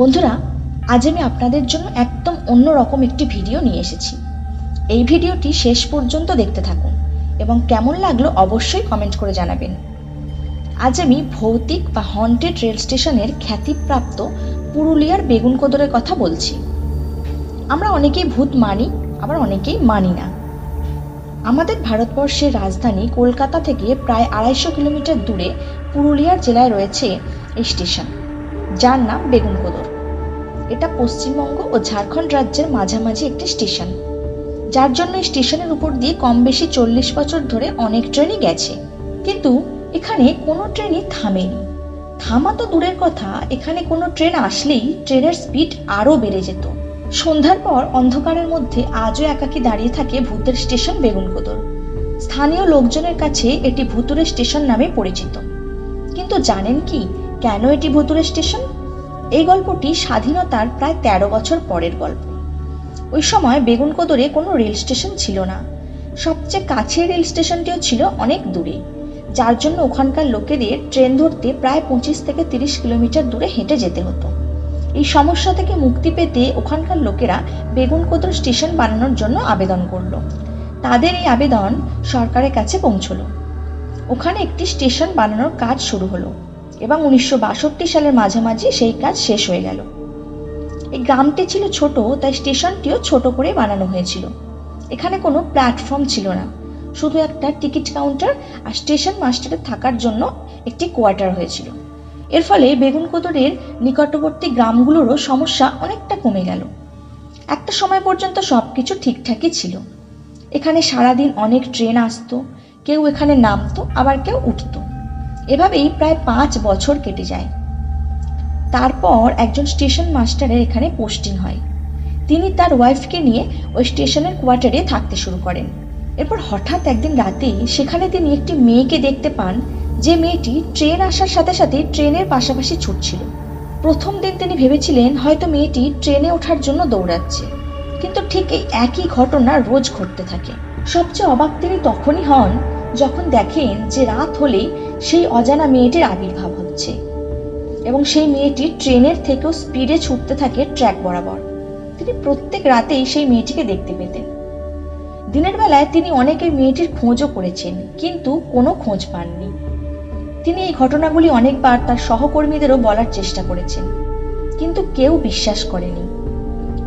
বন্ধুরা, আজ আমি আপনাদের জন্য একদম অন্যরকম একটি ভিডিও নিয়ে এসেছি। এই ভিডিওটি শেষ পর্যন্ত দেখতে থাকুন এবং কেমন লাগল অবশ্যই কমেন্ট করে জানাবেন। আজ আমি ভৌতিক বা হন্টেড রেল স্টেশনের খ্যাতিপ্রাপ্ত পুরুলিয়ার বেগুনকোদরের কথা বলছি। আমরা অনেকেই ভূত মানি, আবার অনেকেই মানি না। আমাদের ভারতবর্ষের রাজধানী কলকাতা থেকে প্রায় আড়াইশো কিলোমিটার দূরে পুরুলিয়ার জেলায় রয়েছে এই স্টেশন, যার নাম বেগুনকোদর এটা পশ্চিমবঙ্গ ও ঝাড়খণ্ড রাজ্যের মাঝামাঝি একটি স্টেশন। যার জন্য স্টেশনের উপর দিয়ে কম বেশি চল্লিশ বছর ধরে অনেক ট্রেনই গেছে। কিন্তু এখানে কোনো ট্রেনই থামেনি। থামা তো দূরের কথা, এখানে কোনো ট্রেন আসলেই ট্রেনের স্পিড আরও বেড়ে যেত। সন্ধ্যার পর অন্ধকারের মধ্যে আজও একাকি দাঁড়িয়ে থাকে ভূতের স্টেশন বেগুনকোদর স্থানীয় লোকজনের কাছে এটি ভুতুরে স্টেশন নামে পরিচিত। কিন্তু জানেন কি, কেন এটি ভুতুরে স্টেশন? এই গল্পটি স্বাধীনতার প্রায় তেরো বছর পরের গল্প। ওই সময় বেগুনকোদরে কোনো রেল স্টেশন ছিল না। সবচেয়ে কাছের রেল স্টেশনটিও ছিল অনেক দূরে, যার জন্য ওখানকার লোকেদের ট্রেন ধরতে প্রায় পঁচিশ থেকে তিরিশ কিলোমিটার দূরে হেঁটে যেতে হতো। এই সমস্যা থেকে মুক্তি পেতে ওখানকার লোকেরা বেগুনকোদর স্টেশন বানানোর জন্য আবেদন করল। তাদের এই আবেদন সরকারের কাছে পৌঁছলো। ওখানে একটি স্টেশন বানানোর কাজ শুরু হলো। এবং উনিশশো বাষট্টি সালের মাঝামাঝি সেই কাজ শেষ হয়ে গেল। এই গ্রামটি ছিল ছোট, তাই স্টেশনটিও ছোট করে বানানো হয়েছিল। এখানে কোনো প্ল্যাটফর্ম ছিল না, শুধু একটা টিকিট কাউন্টার আর স্টেশন মাস্টারের থাকার জন্য একটি কোয়ার্টার হয়েছিল। এর ফলে বেগুনকোদরের নিকটবর্তী গ্রামগুলোরও সমস্যা অনেকটা কমে গেল। একটা সময় পর্যন্ত সব কিছু ঠিকঠাকই ছিল। এখানে সারাদিন অনেক ট্রেন আসতো, কেউ এখানে নামতো, আবার কেউ উঠতো। এভাবেই প্রায় পাঁচ বছর কেটে যায়। তারপর একজন স্টেশন মাস্টারের এখানে পোস্টিং হয়। তিনি তার ওয়াইফকে নিয়ে ওই স্টেশনের কোয়ার্টারে থাকতে শুরু করেন। এরপর হঠাৎ একদিন রাতে সেখানে তিনি একটি মেয়েকে দেখতে পান, যে মেয়েটি ট্রেন আসার সাথে সাথে ট্রেনের পাশাপাশি ছুটছিল। প্রথম দিন তিনি ভেবেছিলেন হয়তো মেয়েটি ট্রেনে ওঠার জন্য দৌড়াচ্ছে। কিন্তু ঠিক এই একই ঘটনা রোজ ঘটতে থাকে। সবচেয়ে অবাক তিনি তখনই হন যখন দেখেন যে রাত হলেই সেই অজানা মেয়েটির আবির্ভাব হচ্ছে। এবং সেই মেয়েটি ট্রেনের থেকেও স্পিডে ছুটতে থাকে ট্র্যাক বরাবর। তিনি প্রত্যেক রাতেই সেই মেয়েটিকে দেখতে পেতেন। দিনের বেলায় তিনি অনেকে মেয়েটির খোঁজও করেছেন, কিন্তু কোনো খোঁজ পাননি। তিনি এই ঘটনাগুলি অনেকবার তার সহকর্মীদেরও বলার চেষ্টা করেছেন, কিন্তু কেউ বিশ্বাস করেনি।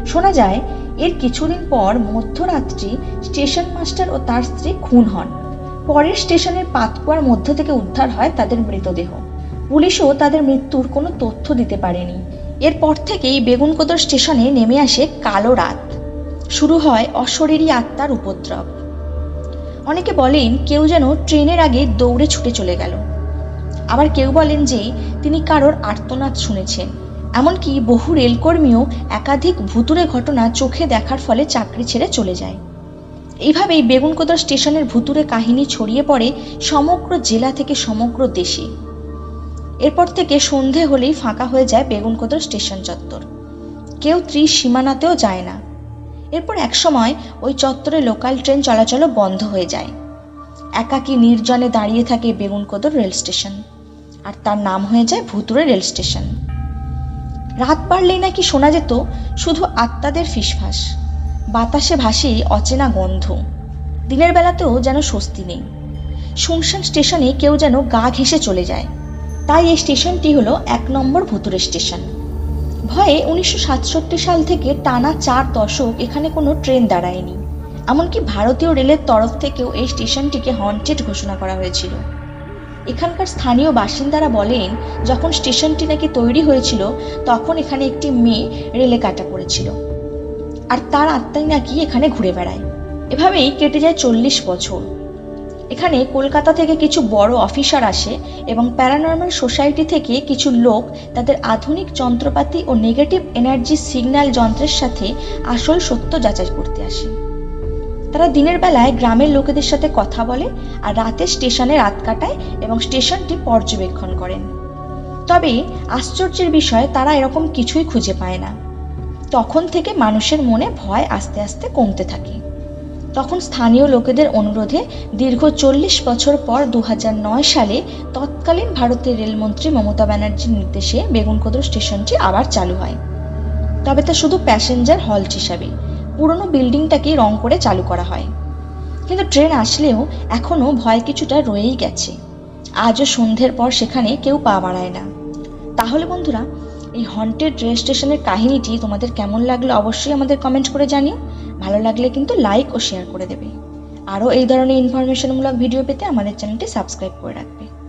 শোনা যায়, এর কিছুদিন পর মধ্যরাত্রি স্টেশন মাস্টার ও তার স্ত্রী খুন হন। পরের স্টেশনের পাতকুয়ার মধ্য থেকে উদ্ধার হয় তাদের মৃতদেহ। পুলিশও তাদের মৃত্যুর কোনো তথ্য দিতে পারেনি। এরপর থেকেই বেগুনকোদর স্টেশনে নেমে আসে কালো রাত। শুরু হয় অশরীরী আত্মার উপদ্রব। অনেকে বলেন কেউ যেন ট্রেনের আগে দৌড়ে ছুটে চলে গেল। আবার কেউ বলেন যে তিনি কারোর আর্তনাদ শুনেছেন। এমনকি বহু রেলকর্মীও একাধিক ভুতুরে ঘটনা চোখে দেখার ফলে চাকরি ছেড়ে চলে যায়। এইভাবেই বেগুনকোদর স্টেশনের ভুতুরে কাহিনী ছড়িয়ে পড়ে সমগ্র জেলা থেকে সমগ্র দেশে। এরপর থেকে সন্ধে হলেই ফাঁকা হয়ে যায় বেগুনকোদর স্টেশন চত্বর। কেউ ত্রিশ সীমানাতেও যায় না। এরপর একসময় ওই চত্বরে লোকাল ট্রেন চলাচলও বন্ধ হয়ে যায়। একাকী নির্জনে দাঁড়িয়ে থাকে বেগুনকোদর রেল স্টেশন। আর তার নাম হয়ে যায় ভুতুরে রেল স্টেশন। রাত বাড়লেই নাকি শোনা যেত শুধু আত্মাদের ফিসফাস। বাতাসে ভাসে অচেনা গন্ধ। দিনের বেলাতেও যেন স্বস্তি নেই। শুনশান স্টেশনে কেউ যেন গা ঘেঁষে চলে যায়। তাই এই স্টেশনটি হলো এক নম্বর ভুতুরে স্টেশন। ভয়ে উনিশশো সাতষট্টি সাল থেকে টানা চার দশক এখানে কোনো ট্রেন দাঁড়ায়নি। এমনকি ভারতীয় রেলের তরফ থেকেও এই স্টেশনটিকে হন্টেড ঘোষণা করা হয়েছিল। এখানকার স্থানীয় বাসিন্দারা বলেন, যখন স্টেশনটি নাকি তৈরি হয়েছিল, তখন এখানে একটি মেয়ে রেলে কাটা পড়েছিল আর তার আত্মাই নাকি এখানে ঘুরে বেড়ায়। এভাবেই কেটে যায় চল্লিশ বছর। এখানে কলকাতা থেকে কিছু বড় অফিসার আসে এবং প্যারানর্মাল সোসাইটি থেকে কিছু লোক তাদের আধুনিক যন্ত্রপাতি ও নেগেটিভ এনার্জি সিগন্যাল যন্ত্রের সাথে আসল সত্য যাচাই করতে আসে। তারা দিনের বেলায় গ্রামের লোকেদের সাথে কথা বলে আর রাতে স্টেশনে রাত কাটায় এবং স্টেশনটি পর্যবেক্ষণ করেন। তবে আশ্চর্যের বিষয়, তারা এরকম কিছুই খুঁজে পায় না। তখন থেকে মানুষের মনে ভয় আস্তে আস্তে কমতে থাকে। তখন স্থানীয় লোকেদের অনুরোধে দীর্ঘ চল্লিশ বছর পর দু সালে তৎকালীন ভারতের রেলমন্ত্রী মমতা ব্যানার্জির নির্দেশে বেগুনকোদর স্টেশনটি আবার চালু হয়। তবে তা শুধু প্যাসেঞ্জার হল্ট হিসাবে, পুরনো বিল্ডিংটাকেই রং করে চালু করা হয়। কিন্তু ট্রেন আসলেও এখনও ভয় কিছুটা রয়েই গেছে। আজও সন্ধ্যের পর সেখানে কেউ পা বাড়ায় না। তাহলে বন্ধুরা এই হন্টেড রেল স্টেশনের কাহিনীটি তোমাদের কেমন লাগল অবশ্যই আমাদের কমেন্ট করে জানিও। ভালো লাগলে কিন্তু লাইক ও শেয়ার করে দেবে। আরও এই ধরনের ইনফরমেশনমূলক ভিডিও পেতে আমাদের চ্যানেলটি সাবস্ক্রাইব করে রাখবে।